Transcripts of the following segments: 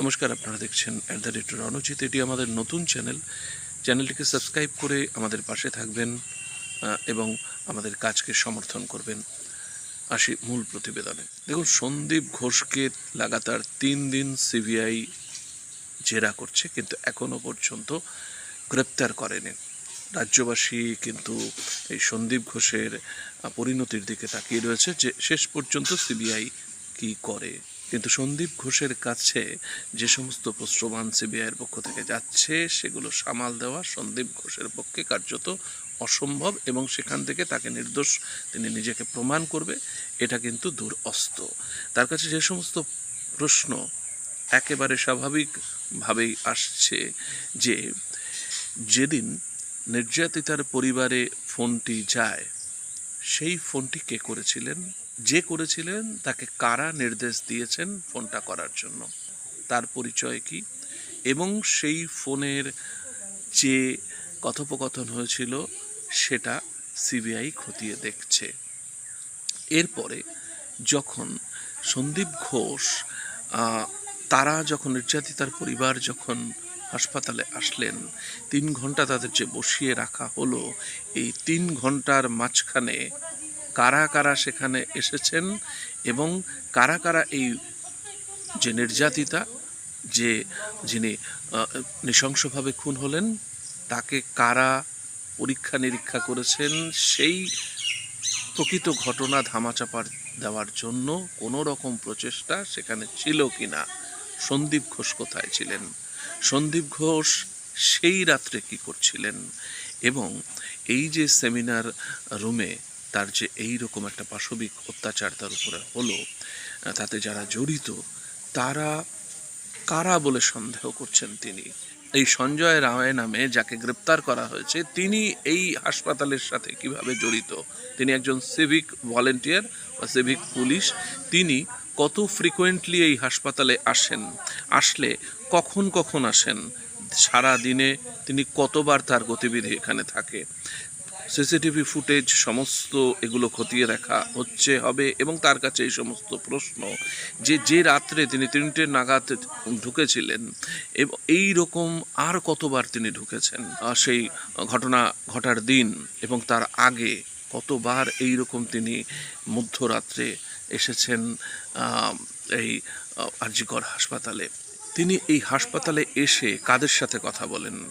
নমস্কার, আপনারা দেখছেন অ্যাট দ্য রেট রণজিৎ। এটি আমাদের নতুন চ্যানেল চ্যানেলটিকে সাবস্ক্রাইব করে আমাদের পাশে থাকবেন এবং আমাদের কাজকে সমর্থন করবেন। আসি মূল প্রতিবেদনে। দেখুন, সন্দীপ ঘোষকে লাগাতার তিন দিন সিবিআই জেরা করছে, কিন্তু এখনও পর্যন্ত গ্রেপ্তার করেনি। রাজ্যবাসী কিন্তু এই সন্দীপ ঘোষের পরিণতির দিকে তাকিয়ে রয়েছে যে শেষ পর্যন্ত সিবিআই কি করে। কিন্তু সন্দীপ ঘোষের কাছে যে সমস্ত প্রশ্রমান সিবিআইয়ের পক্ষ থেকে যাচ্ছে, সেগুলো সামাল দেওয়া সন্দীপ ঘোষের পক্ষে কার্যত অসম্ভব এবং সেখান থেকে তাকে নির্দোষ, তিনি নিজেকে প্রমাণ করবে, এটা কিন্তু দূর অস্ত তার কাছে যে সমস্ত প্রশ্ন একেবারে স্বাভাবিকভাবেই আসছে যে যেদিন নির্যাতিতার পরিবারে ফোনটি যায়, সেই ফোনটি কে করেছিলেন? যে করেছিলেন, তাকে কারা নির্দেশ দিয়েছেন ফোনটা করার জন্য? তার পরিচয় কি? এবং সেই ফোনের যে কথোপকথন হয়েছিল, সেটা সিবিআই খতিয়ে দেখছে। এরপরে যখন সন্দীপ ঘোষ তারা যখন নির্যাতিতার পরিবার যখন হাসপাতালে আসলেন, তিন ঘণ্টা তাদের যে বসিয়ে রাখা হলো, এই তিন ঘণ্টার মাঝখানে কারা কারা সেখানে এসেছেন এবং কারা কারা এই যে নির্যাতিতা, যে যিনি নৃশংসভাবে খুন হলেন, তাকে কারা পরীক্ষা নিরীক্ষা করেছেন, সেই প্রকৃত ঘটনা ধামাচাপা দেওয়ার জন্য কোনো রকম প্রচেষ্টা সেখানে ছিল কি না সন্দীপ ঘোষ কোথায় ছিলেন? সন্দীপ ঘোষ সেই রাত্রে কি করছিলেন? এবং এই যে সেমিনার রুমে তার যে এই রকম একটা পাশবিক অত্যাচার তার উপরে হলো, তাতে যারা জড়িত, তারা কারা বলে সন্দেহ করছেন তিনি? এই সঞ্জয় রায় নামে যাকে গ্রেপ্তার করা হয়েছে, তিনি এই হাসপাতালের সাথে কীভাবে জড়িত? তিনি একজন সিভিক ভলেন্টিয়ার বা সিভিক পুলিশ তিনি কত ফ্রিকোয়েন্টলি এই হাসপাতালে আসেন, আসলে কখন কখন আসেন সারা দিনে তিনি কতবার তার গতিবিধি এখানে থাকে? সিসিটিভি ফুটেজ সমস্ত এগুলো খতিয়ে দেখা হচ্ছে, হবে এবং তার কাছে এই সমস্ত প্রশ্ন যে যে রাত্রে তিনি তিনটে নাগাদ ঢুকেছিলেন, এবং রকম আর কতবার তিনি ঢুকেছেন? সেই ঘটনা ঘটার দিন এবং তার আগে কতবার এই রকম তিনি মধ্যরাত্রে এসেছেন এই আরজিকর হাসপাতালে? তিনি এই হাসপাতালে এসে কাদের সাথে কথা বলেন?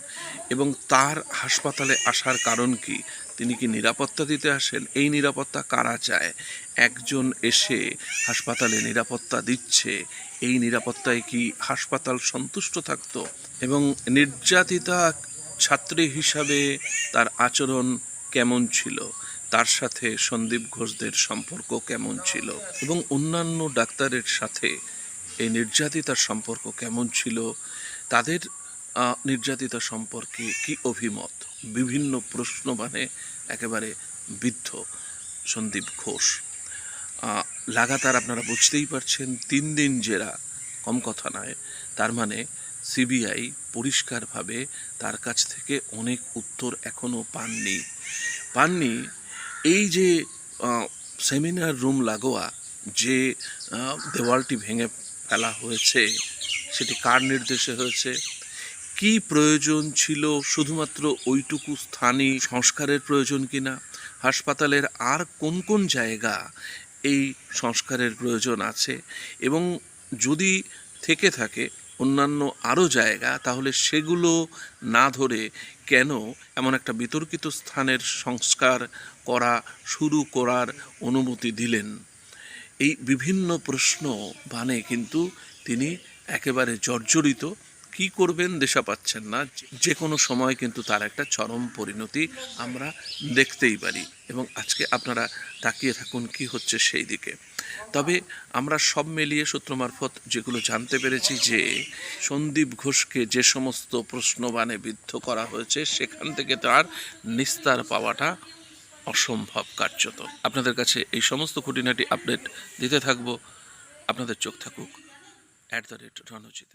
এবং তার হাসপাতালে আসার কারণ কি? তিনি কি নিরাপত্তা দিতে আসেন? এই নিরাপত্তা কারা চায়? একজন এসে হাসপাতালে নিরাপত্তা দিচ্ছে। এই নিরাপত্তায় কি হাসপাতাল সন্তুষ্ট থাকতো? এবং নির্যাতিতা ছাত্রী হিসাবে তার আচরণ কেমন ছিল? তার সাথে সন্দীপ ঘোষদের সম্পর্ক কেমন ছিল? এবং অন্যান্য ডাক্তারের সাথে এই নির্যাতিতার সম্পর্ক কেমন ছিল? তাদের নির্যাতিতা সম্পর্কে কি অভিমত? বিভিন্ন প্রশ্ন মানে একেবারে বিদ্ধ সন্দীপ ঘোষ। লাগাতার আপনারা বুঝতেই পারছেন, তিন দিন জেরা কম কথা নয়। তার মানে সিবিআই পরিষ্কারভাবে তার কাছ থেকে অনেক উত্তর এখনও পাননি। পাননি এই যে সেমিনার রুম লাগোয়া, যে দেওয়ালটি ভেঙে ফেলা হয়েছে, সেটি কার নির্দেশে হয়েছে, কি প্রয়োজন ছিল, শুধুমাত্র ওইটুকু স্থানীয় সংস্কারের প্রয়োজন কিনা, হাসপাতালের আর কোন কোন জায়গা এই সংস্কারের প্রয়োজন আছে, এবং যদি থেকে থাকে অন্যান্য আরও জায়গা, তাহলে সেগুলো না ধরে কেন এমন একটা বিতর্কিত স্থানের সংস্কার করা, শুরু করার অনুমতি দিলেন? এই বিভিন্ন প্রশ্ন মানে কিন্তু তিনি একেবারে জর্জরিত। কি করবেন দেশা পাচ্ছেন না। যে কোনো সময় কিন্তু তার একটা চরম পরিণতি আমরা দেখতেই পারি। এবং আজকে আপনারা তাকিয়ে থাকুন কি হচ্ছে সেই দিকে। তবে আমরা সব মিলিয়ে সূত্র মারফত যেগুলো জানতে পেরেছি যে, সন্দীপ ঘোষকে যে সমস্ত প্রশ্নবাণে বিদ্ধ করা হয়েছে, সেখান থেকে তার নিস্তার পাওয়াটা অসম্ভব কার্যত। আপনাদের কাছে এই সমস্ত খুঁটিনাটি আপডেট দিতে থাকব। আপনাদের চোখ থাকুক। At the rate Ranjit